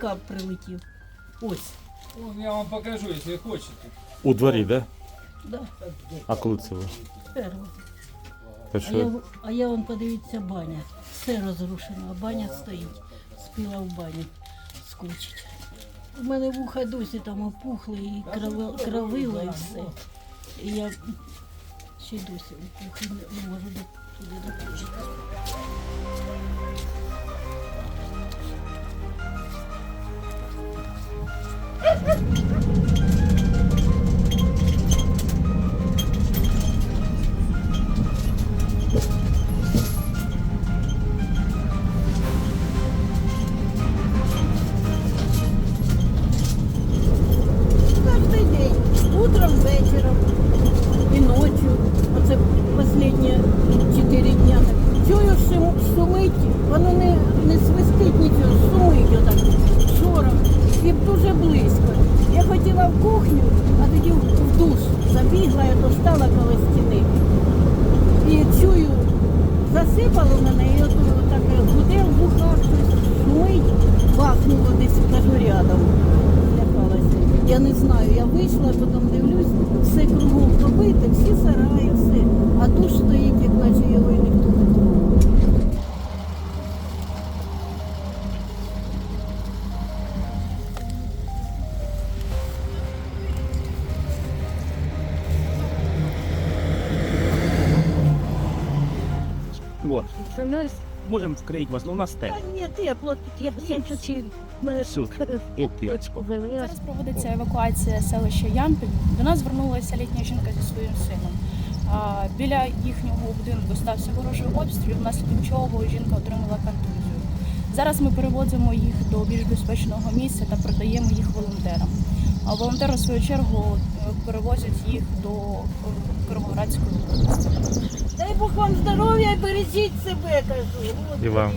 каб прилетів. Ось. Вон, я вам покажу, если хочете. У дворі, да? Да, А коли це ви? перво. А що? я, а я вон подивіться баня. Все розрушено, а баня стоїть. Спіла в бані. Скучить. У мене вуха досі там опухли і крави- кровило і все. І я ще й досі опухли, не, не можу до- туди допустити. Чотири дня. Чую, що шумить, воно не, не свистить і дуже близько. Я хотіла в кухню, а тоді в душ забігла, я то стала коло стіни. І чую, засипало мене, і от так гуде в вухах, шумить, бахнуло десь кажу рядом. Я не знаю, я вийшла, потім дивлюсь, все кругом побите, всі сараї, все. А душ Вот. Можем вкрыть вас, но у нас ні, тепло, я Все. Опять. повели. Зараз проводиться евакуація селища Ямпіль. До нас звернулася літня жінка зі своїм сином. Біля їхнього будинку стався ворожий обстріл, внаслідок чого жінка отримала контузію. Зараз ми переводимо їх до більш безпечного місця та продаємо їх волонтерам. А волонтери, в свою чергу, перевозять їх до е, Кировоградської області. Дай Бог вам здоров'я і бережіть себе, кажу. І вам.